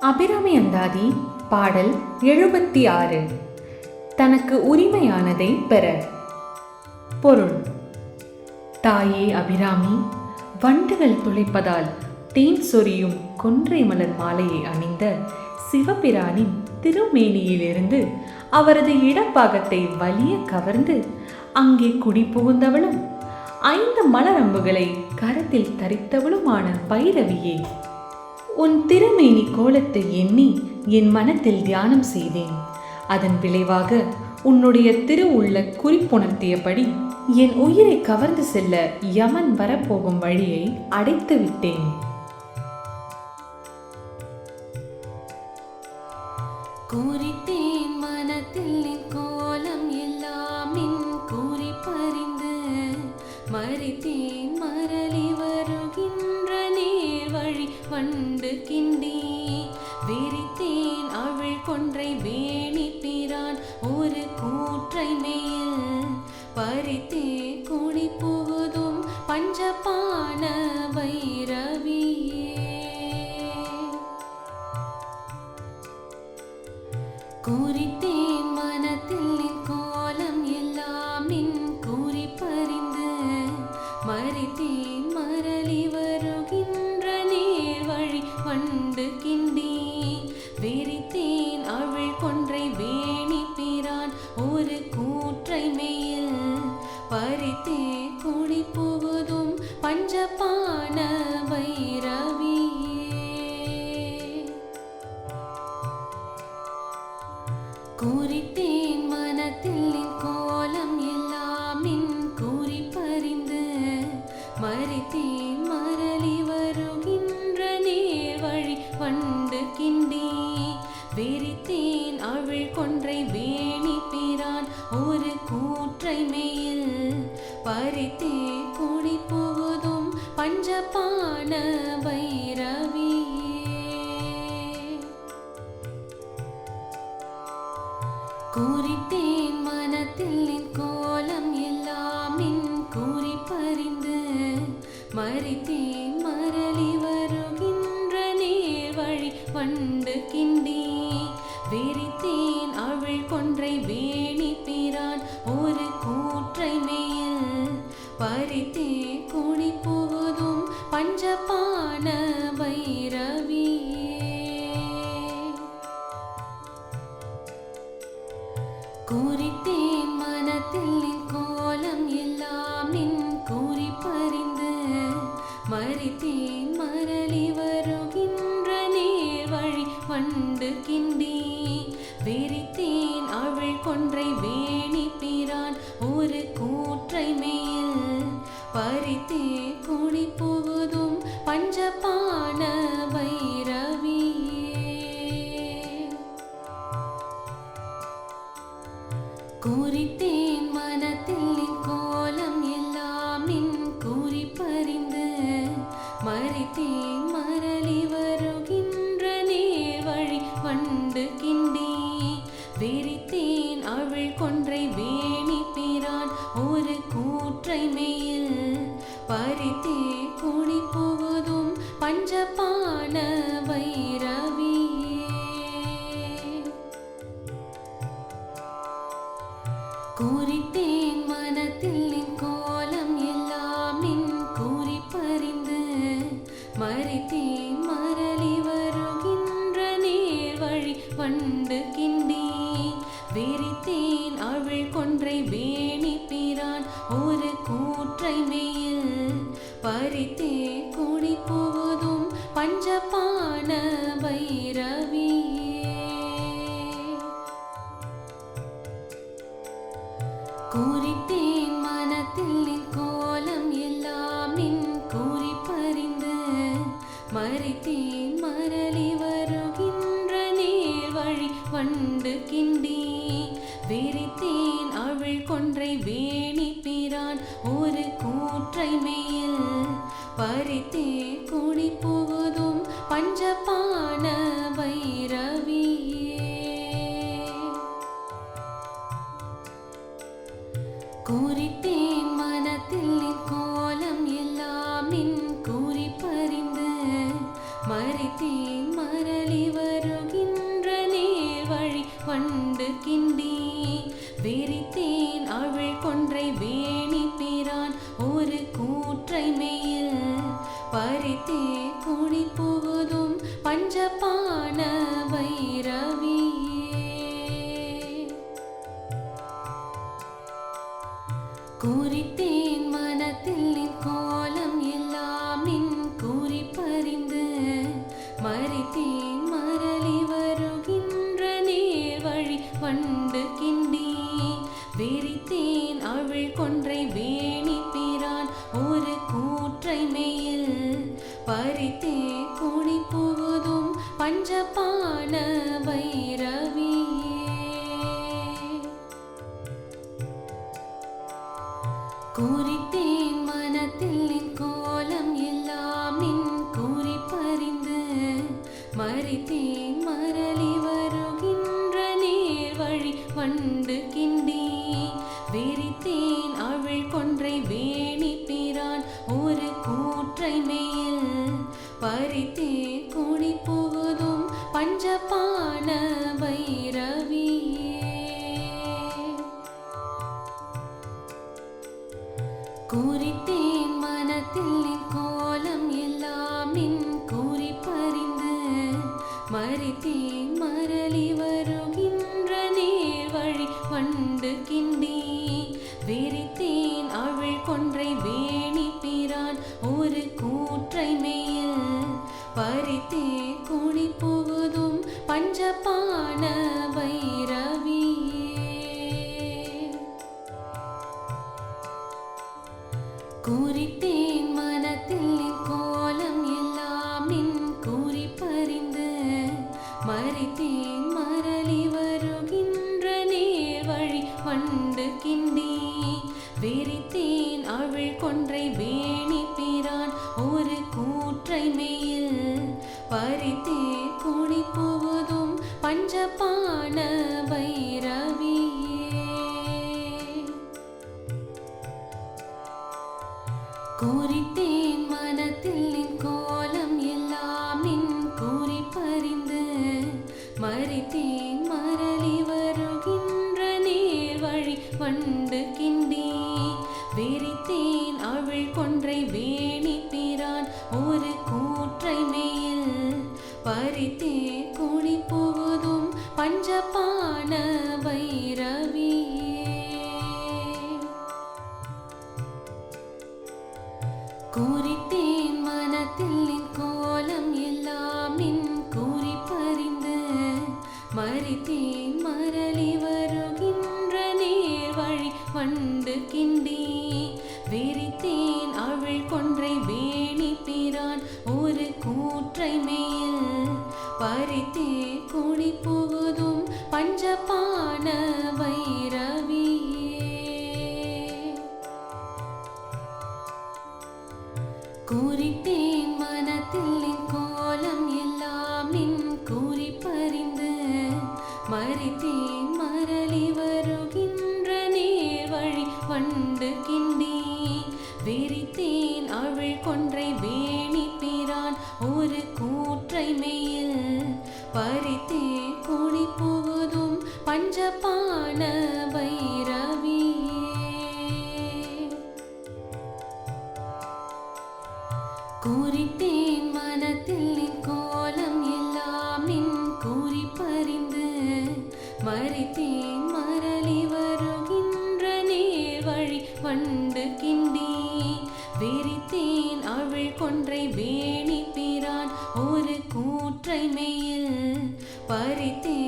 அபிராமி அந்தாதி பாடல் எழுபத்தி ஆறு தனக்கு உரிமையானதை பெற. பொருள். தாயே அபிராமி வண்டுகள் துளைப்பதால் தேன் சொரியும் கொன்றை மலர் மாலையை அணிந்த சிவபிரானின் திருமேனியிலிருந்து அவரது இடப்பாகத்தை வலிய கவர்ந்து அங்கே குடி புகுந்தவளும் ஐந்து மலரம்புகளை கரத்தில் தரித்தவளுமான பைரவியே. உன் திருமேனி கோலத்தை எண்ணி என் மனத்தில் தியானம் செய்தேன். அதன் விளைவாக உன்னுடைய திருவுள்ள குறிப்புணர்த்தியபடி என் உயிரை கவர்ந்து செல்ல யமன் வரப்போகும் வழியை அடைத்து விட்டேன். குறித்தேன் மனத்தில் கோலம் எல்லாம் கூறி பறிந்து மறித்தேன் மரளி வருகின்ற வண்டு கிண்டி விரித்தேன் அவள் கொன்றை வேணி பிரான் ஒரு கூற்றை மேல் பறித்தே குடி புகுதும் பஞ்சபான வைரவியே. குறித்தேன் மனத்தில் நின் கோலம் எல்லாம் நின் கூறி பறிந்து மறித்தேன் குறித்தேன் மனத்தில் நின் கோலம் எல்லாமின் கூறி பறிந்து மறித்தேன் மரளி வருகின்ற நீர் வழி வண்டு கிண்டி விரித்தேன் அவள் கொன்றை வேணி பிரான் ஒரு கூற்றை மேல் பறித்தே குடி போவதும் பஞ்சபான பறித்தே குடி போவதும் பஞ்சபான வைரவியே குறித்தேன் மனத்தில் நின் கோலம் எல்லாம் நின் கூறி பறிந்து மறித்தேன் மரளி வருகின்ற நீர் வழி வண்டு கிண்டி விரித்தேன் அவள் கொன்றை வேணி பிரான் ஒரு கூற்றை மேல் பறித்தே கொடி போவதும் பஞ்சபான வைரவியே குறிப்பேன் மனத்தில் நின் கோலம் எல்லாம் நின் கூறி பறிந்து மறித்தேன் மரளி வருகின்ற நீர் வழி வண்டு கிண்டி வெறி வண்டு கிண்டி வெறித்தேன் அவள் கொன்றை வேணி பிரான். ஒரு கூற்றை மேல் பறித்தே குடி புகுதும் பஞ்சபான வைரவியே குறித்தேன் மனத்தில் நின் கோலம் எல்லாம் நின் குறிப்பறிந்து மறித்தேன் மரளி வரும் வண்டு கிண்டி வெறித்தேன் அவள் கொன்றை வேணி பிரான் ஒரு கூற்றை மேல் பறித்தே கூடி போவதும் பஞ்சபான வைரவியே குறித்தேன் மனத்தில் நின் கோலம் எல்லாம் நின் பறிந்து மறித்தேன் குறித்தேன் மனத்தில் நின் கோலம் எல்லாம் நின் பறிந்து மறித்தேன் மரளி வருகின்ற நேர் வழி வண்டு கிண்டி வெறித்தேன் அவள் கொன்றை வேணி பிரான் ஒரு கூற்றை மேல் பறித்தே குடி போவதும் பஞ்சப்பான குறித்தேன் பஞ்சபான வைரவியே குறித்தேன் மனத்தில் கோலம் எல்லாம் நின் பறிந்து மறித்தேன் மரளி வருகின்ற நீர் வழி வண்டு கிண்டி. விரித்தேன் அவள் கொன்றை வேணி பிரான் ஒரு கூற்றை மேல் பறித்தேன்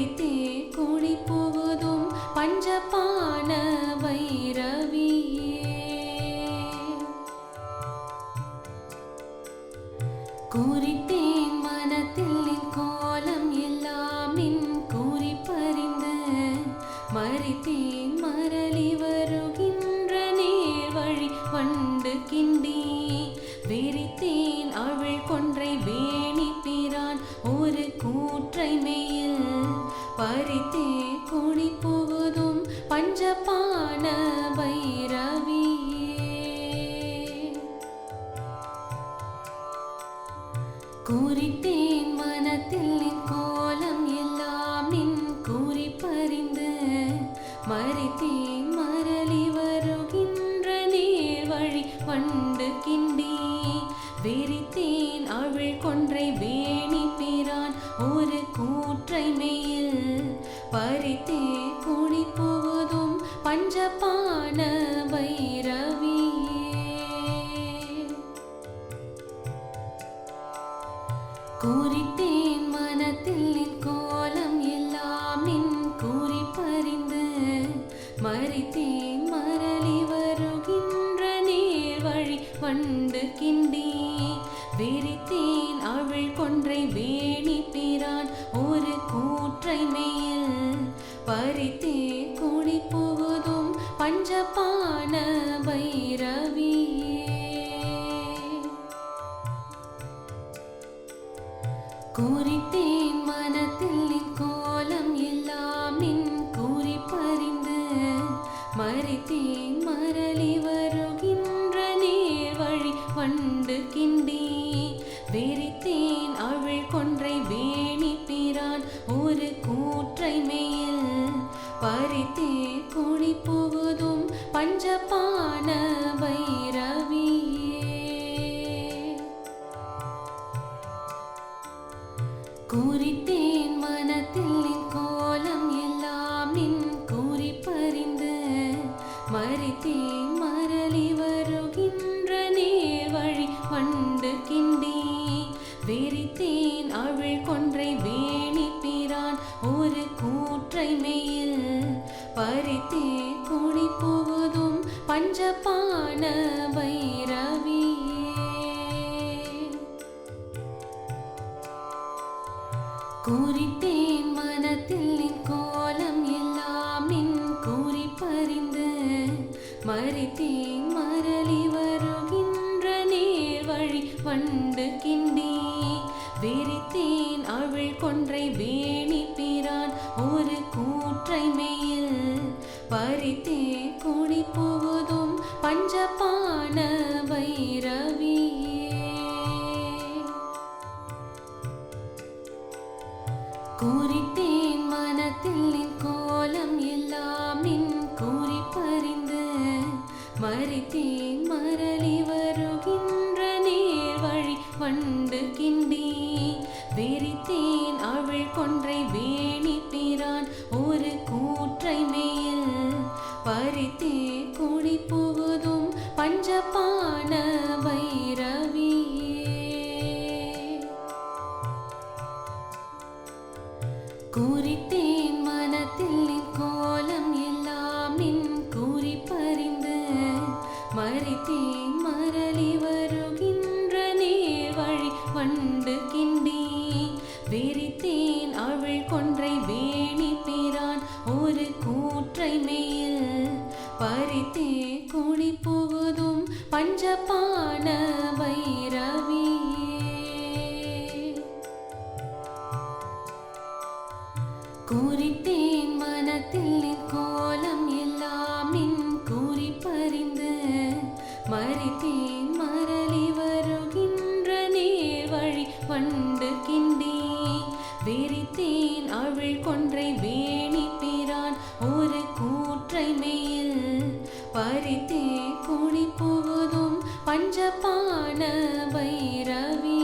வைத்தே குடி போவதும் பஞ்சபான வைரவியே. குறித்தேன் மனத்தில் கோலம் எல்லாம் நின் குறிப்பறிந்து மறித்தேன் மரளி வருகின்ற நீர் வழி வண்டு கிண்டி வெறித்தேன் அவள் கொன்றை வேணி பிரான் ஒரு கூற்றை மெய் பான வைரவியே கூறிட்டேன் மனத்தில் நின் கோலம் எல்லாம் நின் கூறி பறிந்து. மறித்தேன் மரளி வருகின்ற நீர் வழி வண்டு கிண்டி. விரித்தேன் அவள் கொன்றை பறித்தேன் பஞ்சபான வைரவியே குறித்தேன் மனத்தில் குறித்தேன் மனத்தில் நின் கோலம் எல்லாம் நின் கூறி பறிந்து மறித்தேன் மரளி வருகின்ற நீர் வழி வண்டு கிண்டி Guri கூணி போவதும் பஞ்சபான பறித்தே புனி புகுதும் பஞ்சபான பைரவி